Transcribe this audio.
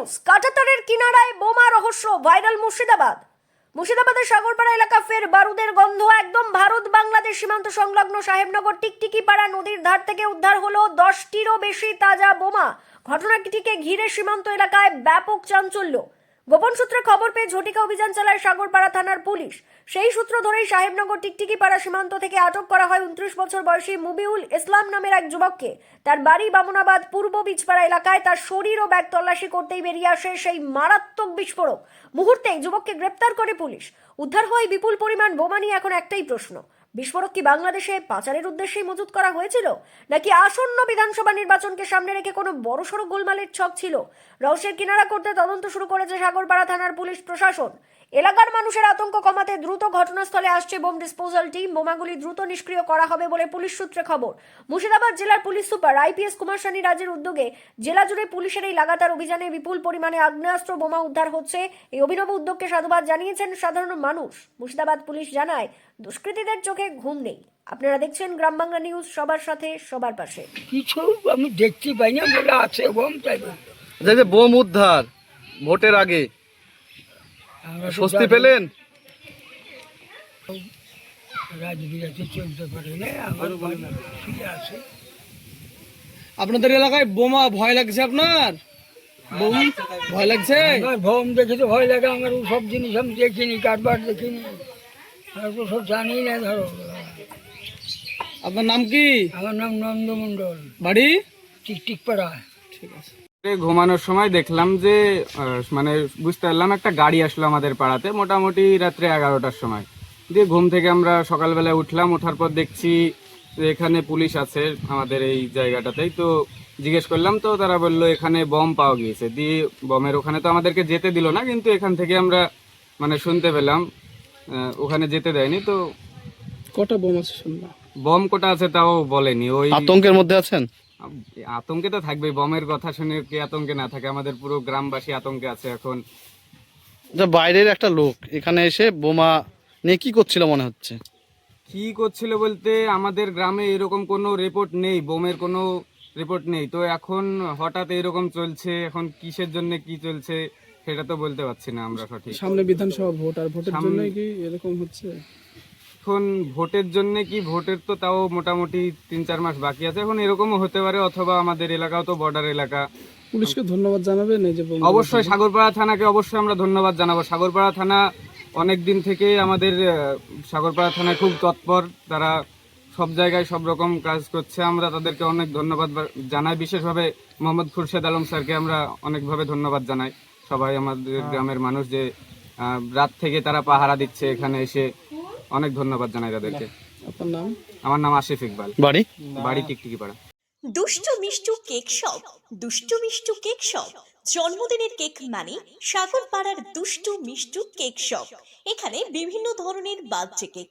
News, কাটাতারের কিনারায় বোমা রহস্য, ভাইরাল মুর্শিদাবাদ। মুর্শিদাবাদের সাগরপাড়া এলাকা ফের বারুদের গন্ধ, একদম ভারত বাংলাদেশ সীমান্ত সংলগ্ন সাহেবনগর টিকটিকি পাড়া নদীর ধার থেকে উদ্ধার হলো দশটিরও বেশি তাজা বোমা। ঘটনাটিকে ঘিরে সীমান্ত এলাকায় ব্যাপক চাঞ্চল্য। গোপন সূত্রে খবর পেয়ে ঝটিকা অভিযান চালায় সাগরপাড়া থানার পুলিশ। সেই সূত্র ধরেই সাহেবনগর টিকটিকি পাড়া সীমান্ত থেকে আটক করা হয় উনত্রিশ বছর বয়সী মুবিউল ইসলাম নামের এক যুবককে। তার বাড়ি বামুনাবাদ, পূর্ব বীজপাড়া এলাকায় তার শরীর ও ব্যাগ তল্লাশি করতেই বেরিয়ে আসে সেই মারাত্মক বিস্ফোরক। মুহূর্তেই যুবককে গ্রেপ্তার করে পুলিশ। উদ্ধার হয় বিপুল পরিমাণ বোমা নিয়ে এখন একটাই প্রশ্ন। বিস্ফোরক কি বাংলাদেশে পাচারের উদ্দেশ্যেই মজুত করা হয়েছিল? নাকি আসন্ন বিধানসভা নির্বাচনকে সামনে রেখে কোনো বড়সড় গোলমালের ছক ছিল? রহস্যের কিনারা করতে তদন্ত শুরু করেছে সাগরপাড়া থানার পুলিশ প্রশাসন। এলাকার মানুষের আতঙ্ক কমাতে দ্রুত ঘটনাস্থলে আসছে বোম ডিসপোজাল টিম। বোমাগুলি দ্রুত নিষ্ক্রিয় করা হবে বলে পুলিশ সূত্রে খবর। মুর্শিদাবাদ জেলার police super IPS Kumar Sunny রাজের উদ্যোগে জেলা জুড়ে পুলিশের এই লাগাতার অভিযানে বিপুল পরিমাণে আগ্নেয়াস্ত্র বোমা উদ্ধার হচ্ছে। এই অভিনব উদ্যোগকে সাধুবাদ জানিয়েছেন সাধারণ মানুষ। মুর্শিদাবাদ পুলিশ জানায় দুষ্কৃতীদের চোখে ঘুম নেই। আপনারা দেখছেন গ্রাম বাংলা নিউজ সবার সাথে সবার পাশে। কিছু আমি দেখতে পাই না বলে আছে বোম যে বোম উদ্ধার ভোটের আগে স্বস্তি পেলেন? রাজবিরাজে চলতে পারে না আমার ফিরে আসে। আপনাদের এলাকায় বোমা ভয় লাগছে আপনার? বোম? ভয় লাগছে? বোম দেখে তো ভয় লাগে আমার সব জিনিস আমি দেখিনি কারবার দেখিনি। আর তো সব জানি না ধরো। আপনার নাম কি? আমার নাম নন্দমণ্ডল বাড়ি? টিকটিক পাড়া ঠিক আছে। ঘুমানোর সময় দেখলাম যে মানে বুঝতে পারলাম একটা গাড়ি আসলো আমাদের পাড়াতে মোটামুটি রাত্রে এগারোটার সময়। দিয়ে ঘুম থেকে আমরা সকালবেলায় উঠলাম ওঠার পর দেখছি এখানে পুলিশ আছে আমাদের এই জায়গাটাতেই। তো জিজ্ঞেস করলাম তো তারা বলল এখানে বম পাওয়া গিয়েছে। দিয়ে বমের ওখানে তো আমাদেরকে যেতে দিল না কিন্তু এখান থেকে আমরা মানে শুনতে পেলাম আহ, ওখানে যেতে দেয়নি। তো কটা বোম আছে শুনলাম। বম কোটা আছে তাও বলেনি ওই আতঙ্কের মধ্যে আছেন? আতঙ্কে তো থাকবে বমের কথা শুনে কি আতঙ্কে না থাকে? আমাদের পুরো গ্রামবাসী আতঙ্কে আছে এখন। যে বাইরের একটা লোক এখানে এসে বোমা নিয়ে কি করছিল মনে হচ্ছে? কি করছিল বলতে আমাদের গ্রামে এরকম কোনো রিপোর্ট নেই বোমের কোনো রিপোর্ট নেই। তো এখন হঠাৎ এরকম চলছে এখন কিসের জন্য কি চলছে সেটা তো বলতে পারছি না আমরা সঠিক। সামনে বিধানসভা ভোট আর ভোটের সামনে- জন্য কি এরকম হচ্ছে? এখন ভোটের জন্য কি ভোটের তো তাও মোটামুটি তিন চার মাস বাকি আছে। এখন এরকমও হতে পারে অথবা আমাদের এলাকাও তো বর্ডার এলাকা। পুলিশকে ধন্যবাদ জানাবেন এই যে অবশ্যই সাগরপাড়া থানাকে অবশ্যই আমরা ধন্যবাদ জানাব। সাগরপাড়া থানা অনেক দিন থেকে আমাদের সাগরপাড়া থানায় খুব তৎপর। তারা সব জায়গায় সব রকম কাজ করছে। আমরা তাদেরকে অনেক ধন্যবাদ জানাই। বিশেষভাবে মোহাম্মদ খুরশেদ আলম স্যারকে আমরা অনেকভাবে ধন্যবাদ জানাই। সবাই আমাদের গ্রামের মানুষ যে রাত থেকে তারা পাহারা দিচ্ছে এখানে এসে। অনেক ধন্যবাদ জানাই তাদেরকে। আপনার নাম? আমার নাম আশিফ ইকবাল। বাড়ি? বাড়ি টিকটিকি পাড়া দুষ্টু Mishtu cake shop. Dushtu Mishtu cake shop. জন্মদিনের কেক মানে সাগর পাড়ার দুষ্টু মিষ্টু কেক শপ। এখানে বিভিন্ন ধরনের বার্থডে কেক।